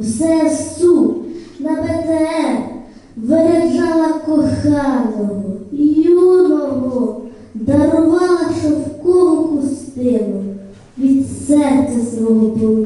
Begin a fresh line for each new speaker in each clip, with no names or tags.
Все су на БТР виряджала коханого, юного, дарувала шовкову хустину від серця свого
полу.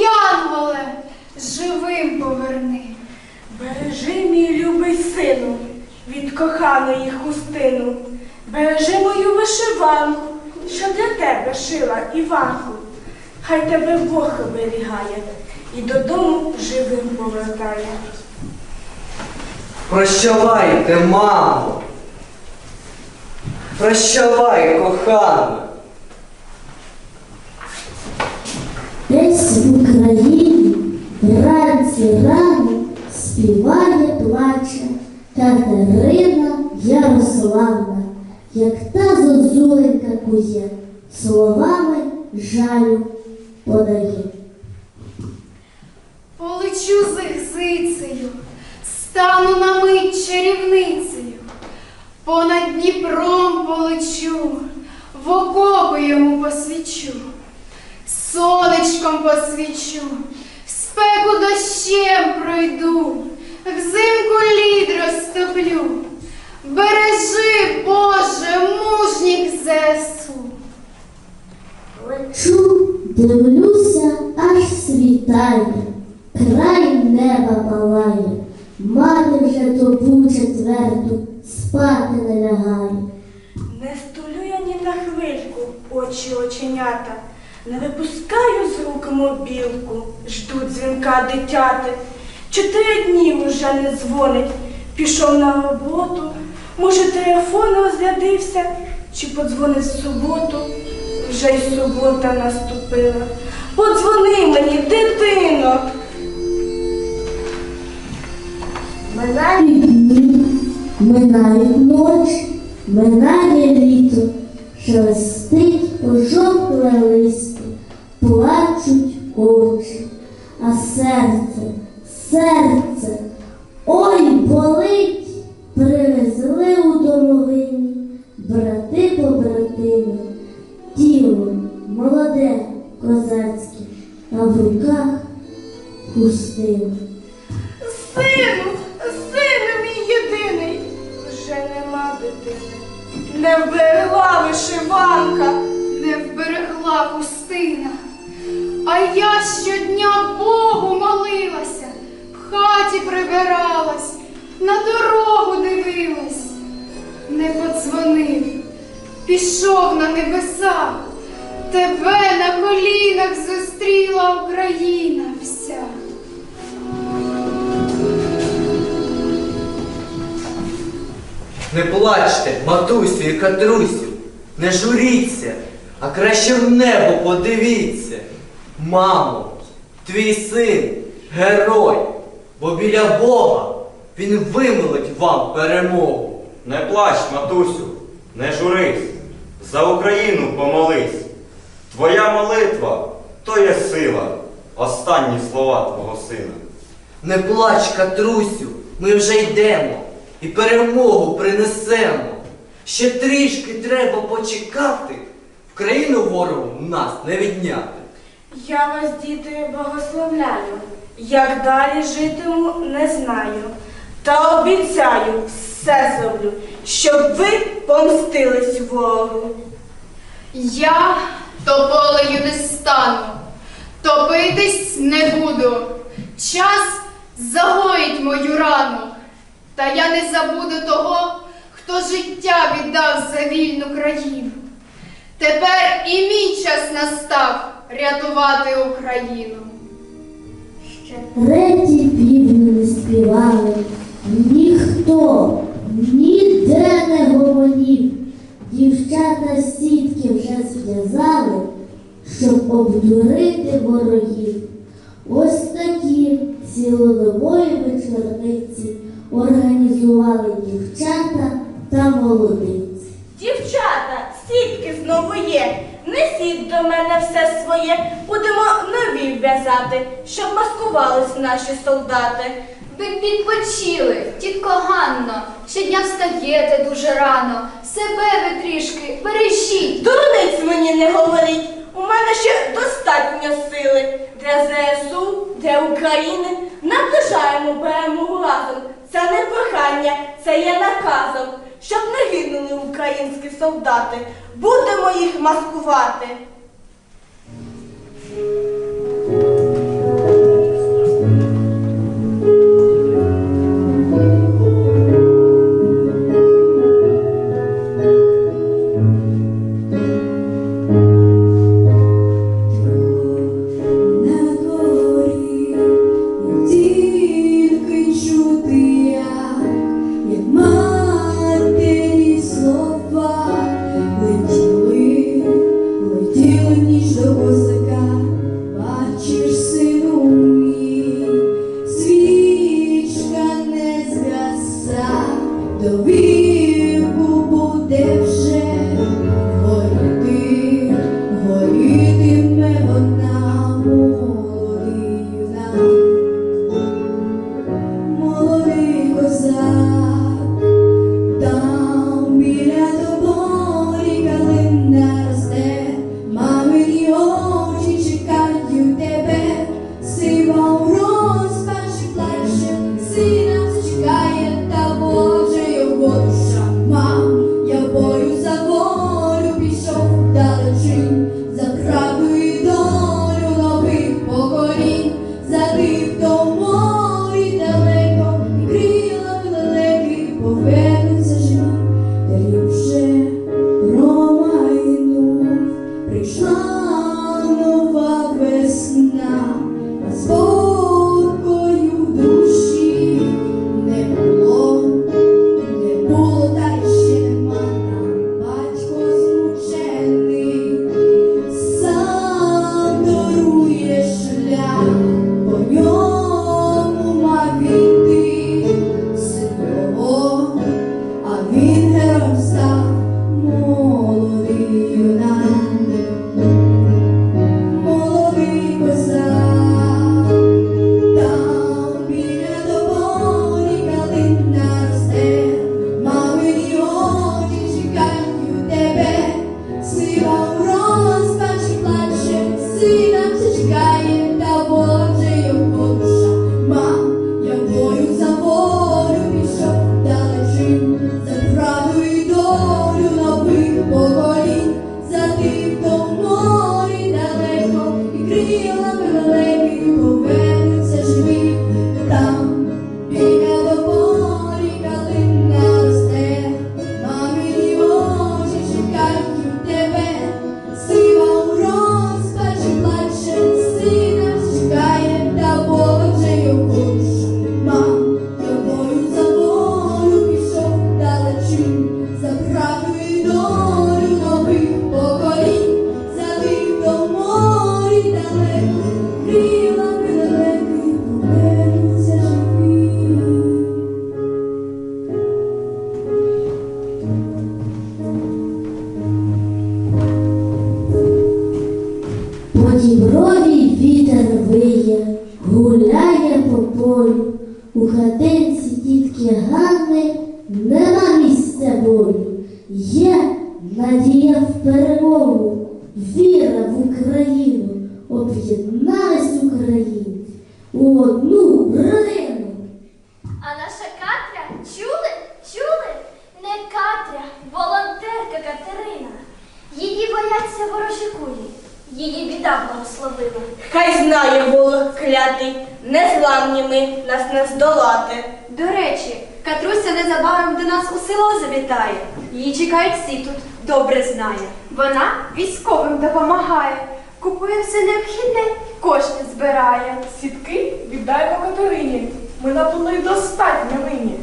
Янголе, живим поверни.
Бережи, мій любий сину, від коханої хустину, бережи мою вишиванку, що для тебе шила Іванку. Хай тебе Бог оберігає і додому живим повертає.
Прощавайте, мамо, прощавай, кохана.
Десь в Україні вранці рано співає, плаче. Катерина Ярославна, як та зозуленька кує, словами жалю подає.
Полечу з гзицею, стану на мить чарівницею, понад Дніпром полечу, в окопи йому посвічу, сонечком посвічу, в спеку дощем пройду, взимку лід розтоплю. Бережи, Боже, мужніх ЗСУ.
Лечу, дивлюся, аж світає, край неба палає, мати вже добу четверту спати не лягає.
Не стулю я ні на хвильку, очі оченята, не випускаю з рук мобілку, ждуть дзвінка дитяти. Чотири дні вже не дзвонить, пішов на роботу, може телефон розрядився, чи подзвонить в суботу, вже й субота наступила. Подзвони мені, дитино.
Минають дні, минають ночі, минає літо, шелестить пожовкле листя, плачуть очі, а серце, серце, ой, болить, привезли у домовині, брати побратими, тіло молоде, козацьке, а в руках пустине.
Сину, сину мій єдиний, вже нема дитини. Не вберегла вишиванка.
не вберегла хустина. А я щодня Богу молилася, в хаті прибиралась, на дорогу дивилась, не подзвонив, пішов на небеса, тебе на колінах зустріла Україна вся.
Не плачте, матусю і катрусю, не журіться, а краще в небо подивіться. Мамо, твій син герой, бо біля Бога він вимолить вам перемогу.
Не плач, матусю, не журись, за Україну помолись. Твоя молитва то є сила, останні слова твого сина.
Не плач, катрусю, ми вже йдемо і перемогу принесемо. Ще трішки треба почекати, в країну ворогу нас не відняти.
Я вас, діти, благословляю. Як далі житиму, не знаю. Та обіцяю, все зроблю, щоб ви помстились ворогу.
Я тополею не стану, топитись не буду. Час загоїть мою рану, та я не забуду того, хто життя віддав за вільну країну. Тепер і мій час настав рятувати Україну.
Ще Треті півні не співали, ніхто ніде не гомонів. Дівчата сітки вже зв'язали, щоб обдурити ворогів.
Солдати.
Ви б відпочили, тітко Ганно, щодня встаєте дуже рано, себе ви трішки бережіть.
Дурниць мені не говоріть. У мене ще достатньо сили для ЗСУ, для України. Наближаємо перемогу разом. Це не прохання, це є наказом, щоб не гинули українські солдати. Будемо їх маскувати.
Благословила.
Хай знає ворог клятий, незламні ми нас не здолати.
До речі, Катруся незабаром до нас у село завітає. Її чекають всі тут, добре знає. Вона військовим допомагає, купує все необхідне, кошти збирає.
Сітки віддаємо Катерині. Ми на достатньо винні.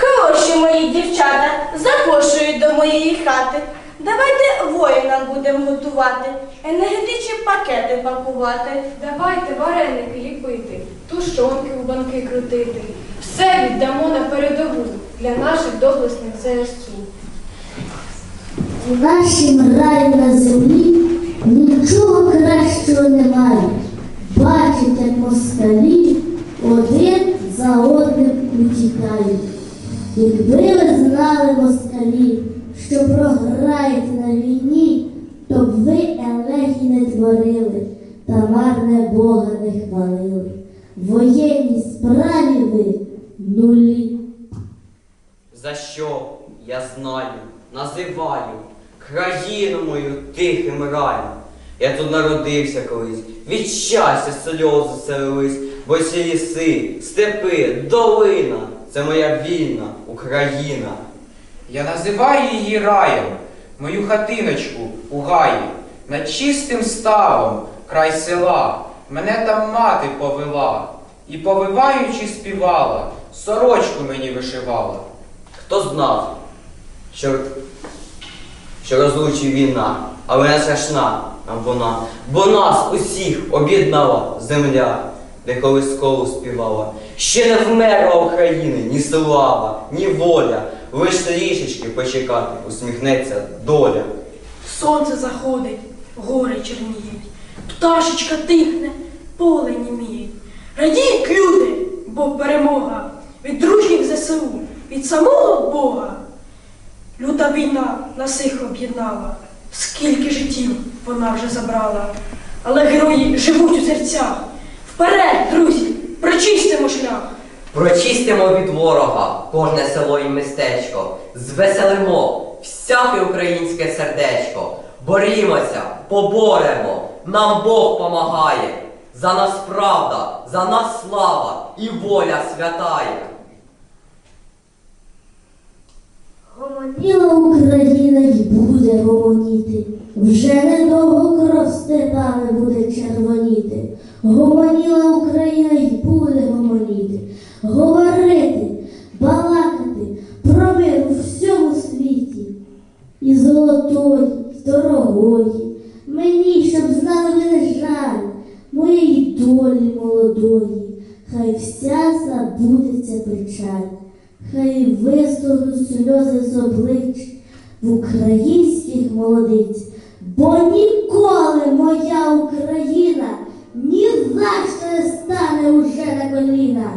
Хороші мої дівчата, запрошують до моєї хати. Давайте воїнам будемо готувати, енергетичні пакети пакувати.
Давайте вареники ліпити, тушонки у банки крутити. Все віддамо на передову для наших доблесних ЗСУ.
У нашім раю на землі нічого кращого немає. Бачить, як москалі один за одним утікають. Якби ви знали москалі, що програєте на війні, то б ви елегій не творили та марне Бога не хвалили. В воєнній справі ви нулі.
За що я знаю, називаю країну мою тихим раєм. Я тут народився колись, від щастя сльози селились, бо ці ліси, степи, долина це моя вільна Україна.
Я називаю її раєм, мою хатиночку у гаї, над чистим ставом, край села, мене там мати повела, і повиваючи співала, сорочку мені вишивала.
Хто знав, що, що розлучить війна, але не страшна нам вона, бо нас усіх об'єднала земля, де колись колу співала. Ще не вмерла України ні слава, ні воля, лиш трішечки почекати, усміхнеться доля.
Сонце заходить, гори чорніють, пташечка тихне, поле німіє. Радіють люди, бо перемога від дружніх ЗСУ, від самого Бога. Люта війна нас їх об'єднала, скільки життів вона вже забрала. Але герої живуть у серцях. Вперед, друзі, прочистимо шлях.
Прочистимо від ворога кожне село і містечко, звеселимо всяке українське сердечко, борімося, поборемо, нам Бог помагає. За нас правда, за нас слава і воля святає.
Гомоніла Україна й буде гомоніти, вже недовго кров степами буде червоніти. Гомоніла Україна й буде гомоніти, говорити, балакати про мир у всьому світі. І золотої, дорогої, мені, щоб знали ви не жаль, моєї долі молодої, хай вся забудеться печаль. Хай вистогнуть сльози з облич в українських молодиць, бо ніколи моя Україна ні за що не стане уже на коліна.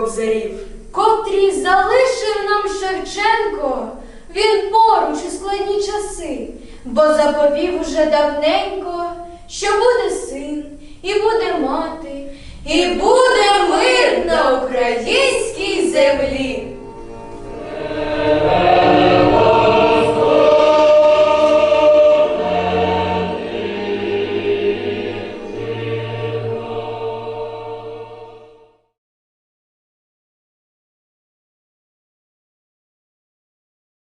кобзарів, котрі залишив нам Шевченко, він поруч у складні часи, бо заповів уже давненько, що буде син, і буде мати, і буде мир на українській землі.